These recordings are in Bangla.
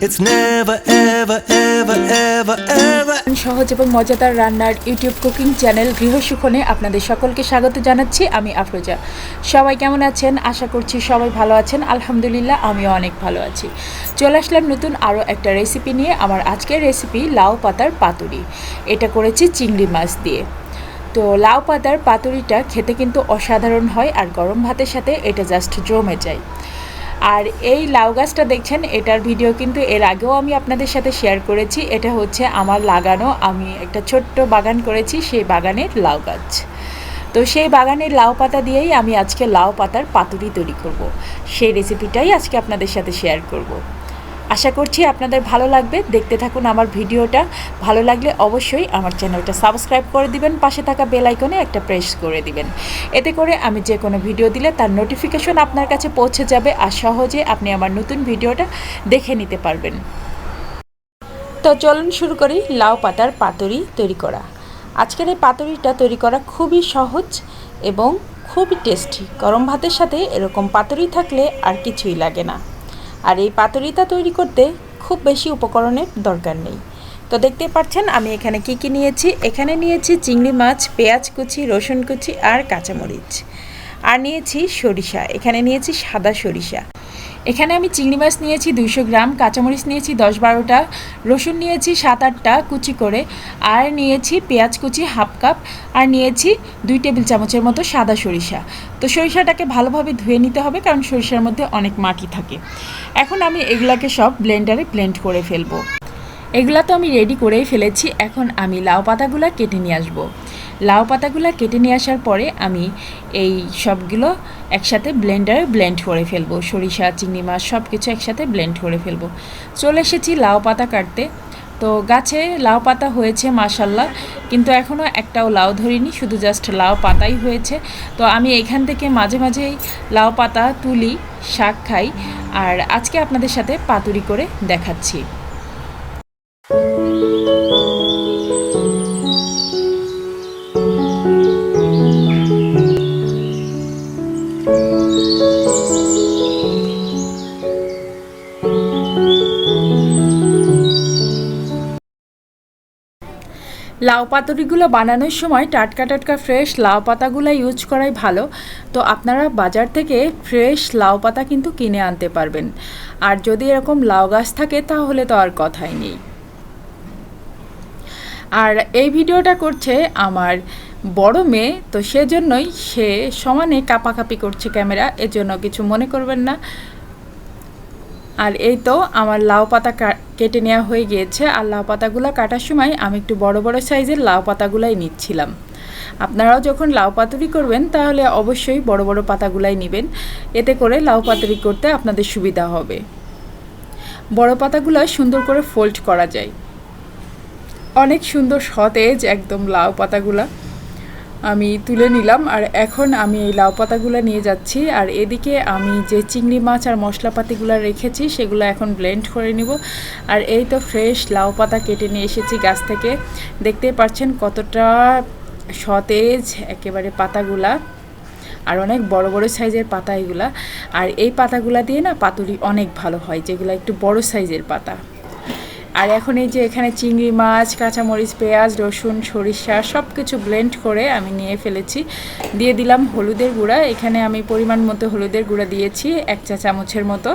It's never, ever, ever, ever, ever. সহজ এবং মজাদার রান্নার ইউটিউব কুকিং চ্যানেল গৃহসুখনে আপনাদের সকলকে স্বাগত জানাচ্ছি আমি আফরোজা। সবাই কেমন আছেন? আশা করছি সবাই ভালো আছেন। আলহামদুলিল্লাহ আমিও অনেক ভালো আছি। চলে আসলাম নতুন আরও একটা রেসিপি নিয়ে আমার আজকের রেসিপি লাউ পাতার পাতুরি। এটা করেছি চিংড়ি মাছ দিয়ে। তো লাউ পাতার পাতুরিটা খেতে কিন্তু অসাধারণ হয় আর গরম ভাতের সাথে এটা জাস্ট জমে যায়। আর এই লাউ গাছটা দেখছেন, এটার ভিডিও কিন্তু এর আগেও আমি আপনাদের সাথে শেয়ার করেছি এটা হচ্ছে আমার লাগানো, আমি একটা ছোট্ট বাগান করেছি, সেই বাগানের লাউ গাছ তো সেই বাগানের লাউ পাতা দিয়েই আমি আজকে লাউ পাতার পাতুরি তৈরি করব। সেই রেসিপিটাই আজকে আপনাদের সাথে শেয়ার করব। আশা করছি আপনাদের ভালো লাগবে। দেখতে থাকুন আমার ভিডিওটা। ভালো লাগলে অবশ্যই আমার চ্যানেলটা সাবস্ক্রাইব করে দিবেন, পাশে থাকা বেল আইকনে একটা প্রেস করে দিবেন। এতে করে আমি যে কোনো ভিডিও দিলে তার নোটিফিকেশন আপনার কাছে পৌঁছে যাবে আর সহজে আপনি আমার নতুন ভিডিওটা দেখে নিতে পারবেন। তো চলুন শুরু করি লাউ পাতার পাতুরি তৈরি করা। আজকের এই পাতুরিটা তৈরি করা খুবই সহজ এবং খুবই টেস্টি। গরম ভাতের সাথে এরকম পাতুরি থাকলে আর কিছুই লাগে না। আর এই পাতুরিটা তৈরি করতে খুব বেশি উপকরণের দরকার নেই। তো দেখতে পাচ্ছেন, আমি এখানে কি কি নিয়েছি? এখানে নিয়েছি চিংড়ি মাছ, পেঁয়াজ কুচি, রসুন কুচি আর কাঁচামরিচ। আর নিয়েছি সরিষা, এখানে নিয়েছি সাদা সরিষা। এখানে আমি চিংড়ি মাছ নিয়েছি দুইশো গ্রাম, কাঁচামরিচ নিয়েছি দশ বারোটা, রসুন নিয়েছি সাত আটটা কুচি করে, আর নিয়েছি পেঁয়াজ কুচি হাফ কাপ, আর নিয়েছি দুই টেবিল চামচের মতো সাদা সরিষা। তো সরিষাটাকে ভালোভাবে ধুয়ে নিতে হবে, কারণ সরিষার মধ্যে অনেক মাটি থাকে। এখন আমি এগুলাকে সব ব্লেন্ডারে ব্লেন্ড করে ফেলব। এগুলা তো আমি রেডি করেই ফেলেছি, এখন আমি লাউ পাতাগুলো কেটে নিয়ে আসব। লাউ পাতাগুলো কেটে নিয়ে আসার পরে আমি এই সবগুলো একসাথে ব্লেন্ডারে ব্লেন্ড করে ফেলব। সরিষা, চিংড়ি মাছ সব কিছু একসাথে ব্লেন্ড করে ফেলব। চলে এসেছি লাউ পাতা কাটতে। তো গাছে লাউ পাতা হয়েছে মাসাল্লাহ কিন্তু এখনও একটাও লাউ ধরিনি, শুধু জাস্ট লাউ পাতাই হয়েছে। তো আমি এখান থেকে মাঝে মাঝেই লাউ পাতা, তুলি, শাক খাই। আর আজকে আপনাদের সাথে পাতুরি করে দেখাচ্ছি। লাউ পাতুরিগুলো বানানোর সময় টাটকা টাটকা ফ্রেশ লাউ পাতাগুলো ইউজ করাই ভালো। তো আপনারা বাজার থেকে ফ্রেশ লাউ পাতা কিন্তু কিনে আনতে পারবেন। আর যদি এরকম লাউ গাছ থাকে তাহলে তো আর কথাই নেই। আর এই ভিডিওটা করছে আমার বড় মেয়ে, তো সেজন্যই সে সমানে কাপাকাপি করছে ক্যামেরা, এজন্য কিছু মনে করবেন না। আর এই তো আমার লাউ পাতা কেটে নেওয়া হয়ে গিয়েছে। আর লাউ পাতাগুলো কাটার সময় আমি একটু বড় বড় সাইজের লাউ পাতাগুলাই নিচ্ছিলাম। আপনারাও যখন লাউ পাতুরি করবেন, তাহলে অবশ্যই বড় বড় পাতাগুলাই নেবেন। এতে করে লাউ পাতুরি করতে আপনাদের সুবিধা হবে। বড় পাতাগুলো সুন্দর করে ফোল্ড করা যায়। অনেক সুন্দর সতেজ একদম লাউ পাতাগুলা। আমি তুলে নিলাম, আর এখন আমি এই লাউ পাতাগুলো নিয়ে যাচ্ছি। আর এদিকে আমি যে চিংড়ি মাছ আর মশলাপাতিগুলো রেখেছি, সেগুলো এখন ব্লেন্ড করে নিব। আর এই তো ফ্রেশ লাউ পাতা কেটে নিয়ে এসেছি গাছ থেকে। দেখতেই পাচ্ছেন কতটা সতেজ একেবারে পাতাগুলা, আর অনেক বড় বড় সাইজের পাতা এগুলা। আর এই পাতাগুলা দিয়ে না পাতুরি অনেক ভালো হয়, যেগুলো একটু বড় সাইজের পাতা। আর এখন এই যে এখানে চিংড়ি মাছ, কাঁচামরিচ, পেঁয়াজ, রসুন, সরিষা সব কিছু ব্লেন্ড করে আমি নিয়ে ফেলেছি। দিয়ে দিলাম হলুদের গুঁড়া। এখানে আমি পরিমাণ মতো হলুদের গুঁড়া দিয়েছি, এক চা চামচের মতো।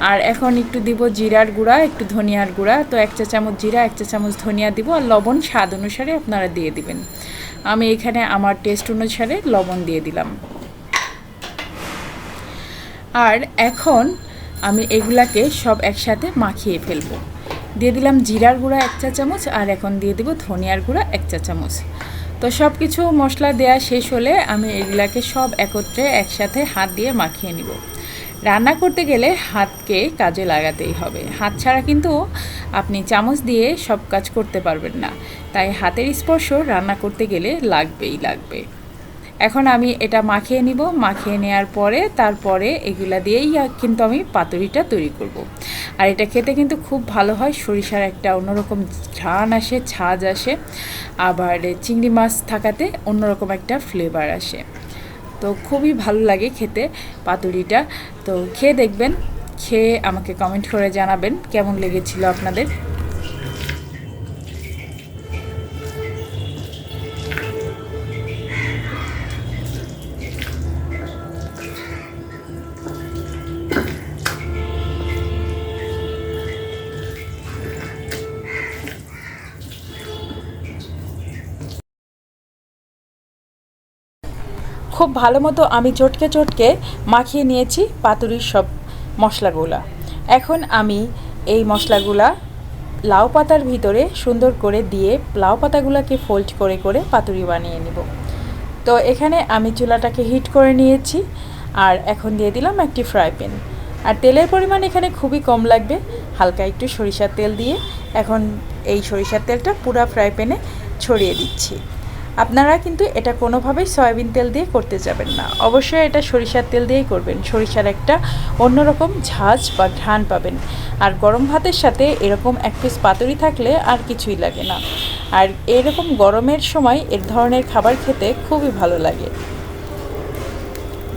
আর এখন একটু দিব জিরার গুঁড়া, একটু ধনিয়ার গুঁড়া। তো এক চা চামচ জিরা, এক চা চামচ ধনিয়া দিব আর লবণ স্বাদ অনুসারে আপনারা দিয়ে দিবেন। আমি এখানে আমার টেস্ট অনুসারে লবণ দিয়ে দিলাম। আর এখন আমি এগুলাকে সব একসাথে মাখিয়ে ফেলব। দিয়ে দিলাম জিরার গুঁড়া এক চা চামচ আর এখন দিয়ে দেবো ধনিয়ার গুঁড়া এক চা চামচ। তো সব কিছু মশলা দেওয়া শেষ হলে আমি এগুলাকে সব একত্রে একসাথে হাত দিয়ে মাখিয়ে নিব। রান্না করতে গেলে হাতকে কাজে লাগাতেই হবে। হাত ছাড়া কিন্তু আপনি চামচ দিয়ে সব কাজ করতে পারবেন না। তাই হাতের স্পর্শ রান্না করতে গেলে লাগবেই লাগবে। এখন আমি এটা মাখিয়ে নিব। মাখিয়ে নেওয়ার পরে তারপরে এগুলা দিয়েই কিন্তু আমি পাতুরিটা তৈরি করব। আর এটা খেতে কিন্তু খুব ভালো হয়। সরিষার একটা অন্যরকম ঘ্রাণ আসে ছাজ আসে। আবার চিংড়ি মাছ থাকাতে অন্যরকম একটা ফ্লেভার আসে। তো খুবই ভালো লাগে খেতে পাতুরিটা। তো খেয়ে দেখবেন। খেয়ে আমাকে কমেন্ট করে জানাবেন। কেমন লেগেছিল আপনাদের? খুব ভালো মতো আমি চটকে চটকে মাখিয়ে নিয়েছি পাতুরির সব মশলাগুলা। এখন আমি এই মশলাগুলা লাউ পাতার ভিতরে সুন্দর করে দিয়ে লাউ পাতাগুলোকে ফোল্ড করে করে পাতুরি বানিয়ে নিব। তো এখানে আমি চুলাটাকে হিট করে নিয়েছি আর এখন দিয়ে দিলাম একটি ফ্রাই প্যান আর তেলের পরিমাণ এখানে খুবই কম লাগবে, হালকা একটু সরিষার তেল দিয়ে। এখন এই সরিষার তেলটা পুরা ফ্রাই প্যানে ছড়িয়ে দিচ্ছি। আপনারা কিন্তু এটা কোনোভাবেই সয়াবিন তেল দিয়ে করতে যাবেন না। অবশ্যই এটা সরিষার তেল দিয়েই করবেন। সরিষার একটা অন্যরকম ঝাঁজ বা ঘ্রাণ পাবেন। আর গরম ভাতের সাথে এরকম এক পিস পাতুরি থাকলে আর কিছুই লাগে না। আর এরকম গরমের সময় এর ধরনের খাবার খেতে খুবই ভালো লাগে।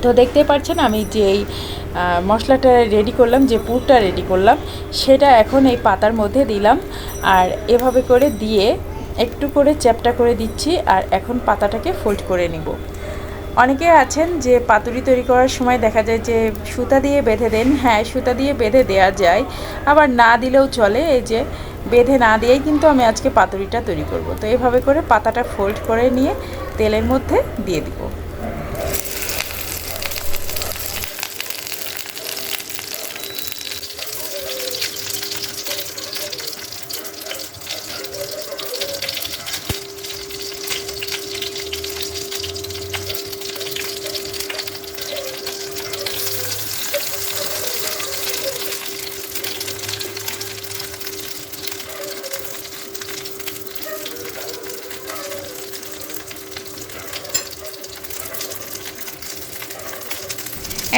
তো দেখতে পাচ্ছেন আমি যে এই মশলাটা রেডি করলাম, যে পুরটা রেডি করলাম, সেটা এখন এই পাতার মধ্যে দিলাম। আর এভাবে করে দিয়ে একটু করে চ্যাপটা করে দিচ্ছি আর এখন পাতাটাকে ফোল্ড করে নিব। অনেকে আছেন যে পাতুরি তৈরি করার সময় দেখা যায় যে সুতা দিয়ে বেঁধে দেন হ্যাঁ সুতা দিয়ে বেঁধে দেয়া যায়, আবার না দিলেও চলে, এই যে বেঁধে না দিয়েই কিন্তু আমি আজকে পাতুরিটা তৈরি করব। তো এভাবে করে পাতাটা ফোল্ড করে নিয়ে তেলের মধ্যে দিয়ে দিব।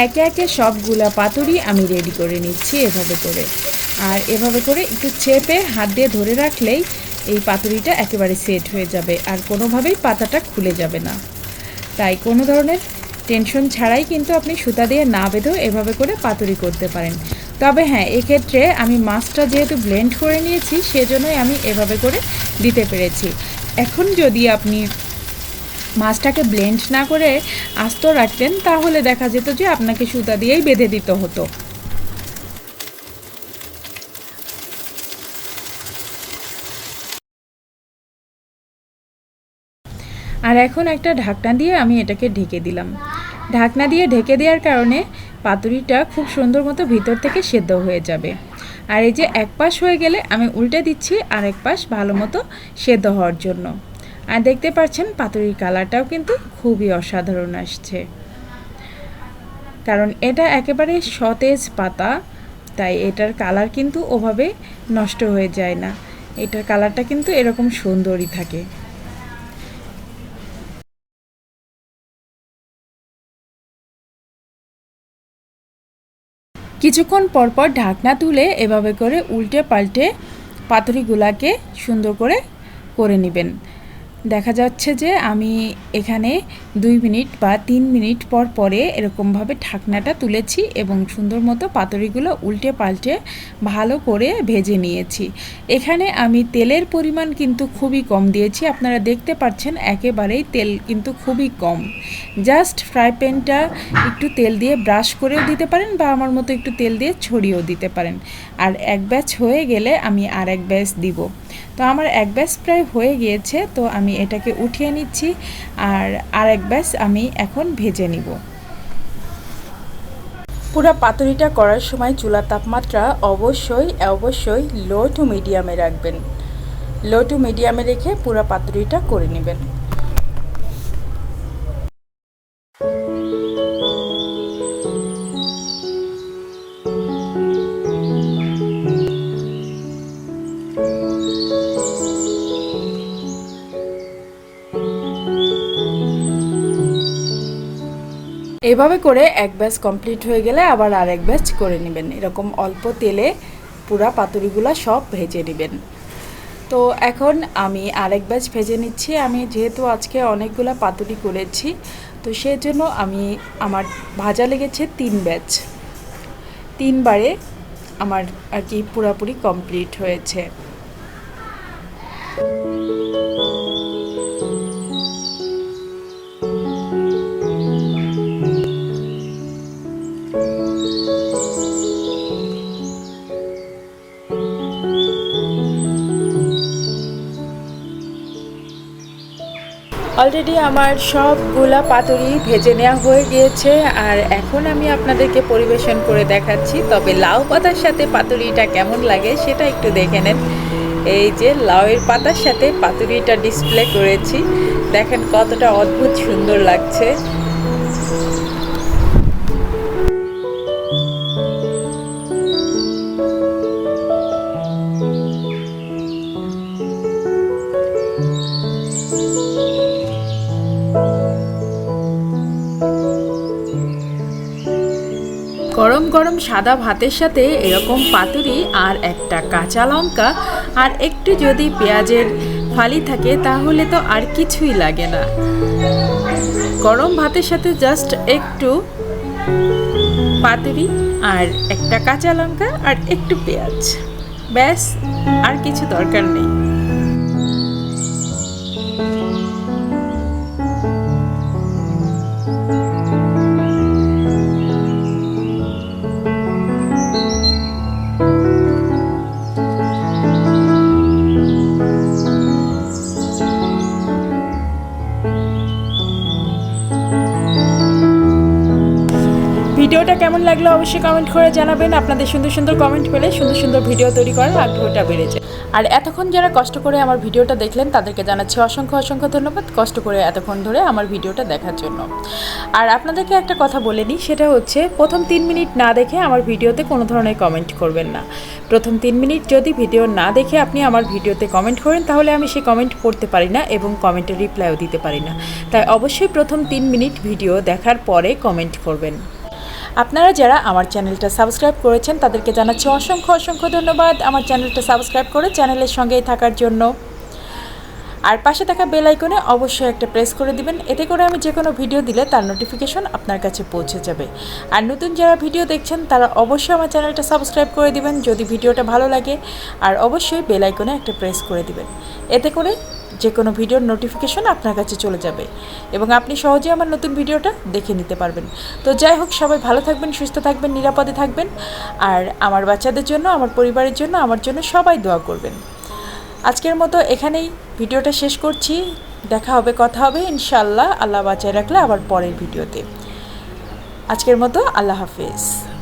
একে একে সবগুলা পাতুরি আমি রেডি করে নিচ্ছি এভাবে করে। আর এভাবে করে একটু চেপে হাত দিয়ে ধরে রাখলেই এই পাতুরিটা একেবারে সেট হয়ে যাবে আর কোনোভাবেই পাতাটা খুলে যাবে না। তাই কোনো ধরনের টেনশন ছাড়াই কিন্তু আপনি সুতা দিয়ে না বেঁধেও এভাবে করে পাতুরি করতে পারেন। তবে হ্যাঁ এক্ষেত্রে আমি মাছটা যেহেতু ব্লেন্ড করে নিয়েছি, সেজন্যই আমি এভাবে করে দিতে পেরেছি। এখন যদি আপনি মাছটাকে ব্লেন্ড না করে আস্ত রাখতেন, তাহলে দেখা যেত যে আপনাকে সুতা দিয়েই বেঁধে দিতে হতো। আর এখন একটা ঢাকনা দিয়ে আমি এটাকে ঢেকে দিলাম। ঢাকনা দিয়ে ঢেকে দেওয়ার কারণে পাতুরিটা খুব সুন্দর মতো ভিতর থেকে সেদ্ধ হয়ে যাবে। আর এই যে এক পাশ হয়ে গেলে আমি উল্টে দিচ্ছি আর এক পাশ ভালো মতো সেদ্ধ হওয়ার জন্য। আর দেখতে পাচ্ছেন পাতুরির কালারটাও কিন্তু খুবই অসাধারণ আসছে। কারণ এটা একেবারে সতেজ পাতা, তাই এটার কালার কিন্তু ওভাবে নষ্ট হয়ে যায় না। এটার কালারটা কিন্তু এরকম সুন্দরই থাকে। কিছুক্ষণ পরপর ঢাকনা তুলে এভাবে করে উল্টে পাল্টে পাতুরিগুলাকে সুন্দর করে করে নেবেন। দেখা যাচ্ছে যে আমি এখানে দুই মিনিট বা তিন মিনিট পর পরে এরকমভাবে ঢাকনাটা তুলেছি এবং সুন্দর মতো পাতুরিগুলো উল্টে পাল্টে ভালো করে ভেজে নিয়েছি। এখানে আমি তেলের পরিমাণ কিন্তু খুবই কম দিয়েছি। আপনারা দেখতে পাচ্ছেন একেবারেই তেল কিন্তু খুবই কম। জাস্ট ফ্রাই প্যানটা একটু তেল দিয়ে ব্রাশ করেও দিতে পারেন বা আমার মতো একটু তেল দিয়ে ছড়িয়েও দিতে পারেন। আর এক ব্যাচ হয়ে গেলে আমি আর এক ব্যাচ দিব। তো আমার এক ব্যাস প্রায় হয়ে গিয়েছে, তো আমি এটাকে উঠিয়ে নিচ্ছি আর আর এক ব্যাস আমি এখন ভেজে নিব। পুরো পাতুরিটা করার সময় চুলার তাপমাত্রা অবশ্যই অবশ্যই লো টু মিডিয়ামে রাখবেন। লো টু মিডিয়ামে রেখে পুরো পাতুরিটা করে নেবেন। এভাবে করে এক ব্যাচ কমপ্লিট হয়ে গেলে আবার আর এক ব্যাচ করে নেবেন। এরকম অল্প তেলে পুরা পাতুরিগুলো সব ভেজে নেবেন। তো এখন আমি আরেক ব্যাচ ভেজে নিচ্ছি। আমি যেহেতু আজকে অনেকগুলো পাতুরি করেছি, তো সেজন্য আমি আমার ভাজা লেগেছে তিন ব্যাচ। তিনবারে আমার আর কি পুরাপুরি কমপ্লিট হয়েছে। অলরেডি আমার সবগুলা পাতুরি ভেজে নেওয়া হয়ে গিয়েছে, আর এখন আমি আপনাদেরকে পরিবেশন করে দেখাচ্ছি। তবে লাউ পাতার সাথে পাতুরিটা কেমন লাগে সেটা একটু দেখে নেন। এই যে লাউয়ের পাতার সাথে পাতুরিটা ডিসপ্লে করেছি। দেখেন কতটা অদ্ভুত সুন্দর লাগছে। সাদা ভাতের সাথে এরকম পাতুরি আর একটা কাঁচা লঙ্কা আর একটু যদি পেঁয়াজের ফালি থাকে তাহলে তো আর কিছুই লাগে না। গরম ভাতের সাথে জাস্ট একটু পাতুরি আর একটা কাঁচা লঙ্কা আর একটু পেঁয়াজ। ব্যাস, আর কিছু দরকার নেই। ভিডিওটা কেমন লাগল অবশ্যই কমেন্ট করে জানাবেন। আপনাদের সুন্দর সুন্দর কমেন্ট পেলে সুন্দর সুন্দর ভিডিও তৈরি করার আগ্রহটা বেড়ে যায়। আর এতক্ষণ যারা কষ্ট করে আমার ভিডিওটা দেখলেন, তাদেরকে জানাচ্ছি অসংখ্য অসংখ্য ধন্যবাদ কষ্ট করে এতক্ষণ ধরে আমার ভিডিওটা দেখার জন্য। আর আপনাদেরকে একটা কথা বলে নিই, সেটা হচ্ছে প্রথম তিন মিনিট না দেখে আমার ভিডিওতে কোনো ধরনের কমেন্ট করবেন না। প্রথম তিন মিনিট যদি ভিডিও না দেখে আপনি আমার ভিডিওতে কমেন্ট করেন, তাহলে আমি সেই কমেন্ট পড়তে পারি না এবং কমেন্টের রিপ্লাইও দিতে পারি না। তাই অবশ্যই প্রথম তিন মিনিট ভিডিও দেখার পরে কমেন্ট করবেন। আপনারা যারা আমার চ্যানেলটা সাবস্ক্রাইব করেছেন, তাদেরকে জানাচ্ছি অসংখ্য অসংখ্য ধন্যবাদ। আমার চ্যানেলটা সাবস্ক্রাইব করে চ্যানেলের সঙ্গেই থাকার জন্য। আর পাশে থাকা বেল আইকনে অবশ্যই একটা প্রেস করে দিবেন, এতে করে আমি যে কোনো ভিডিও দিলে তার নোটিফিকেশন আপনার কাছে পৌঁছে যাবে। আর নতুন যারা ভিডিও দেখছেন, তারা অবশ্যই আমার চ্যানেলটা সাবস্ক্রাইব করে দিবেন, যদি ভিডিওটা ভালো লাগে। আর অবশ্যই বেল আইকনে একটা প্রেস করে দিবেন, এতে করে যে কোনো ভিডিওর নোটিফিকেশন আপনার কাছে চলে যাবে এবং আপনি সহজেই আমার নতুন ভিডিওটা দেখে নিতে পারবেন। তো যাই হোক, সবাই ভালো থাকবেন, সুস্থ থাকবেন, নিরাপদে থাকবেন। আর আমার বাচ্চাদের জন্য, আমার পরিবারের জন্য, আমার জন্য সবাই দোয়া করবেন। আজকের মতো এখানেই ভিডিওটা শেষ করছি। দেখা হবে, কথা হবে ইনশাল্লাহ আল্লাহ বাঁচায় রাখলে আবার পরের ভিডিওতে। আজকের মতো আল্লাহ হাফেজ।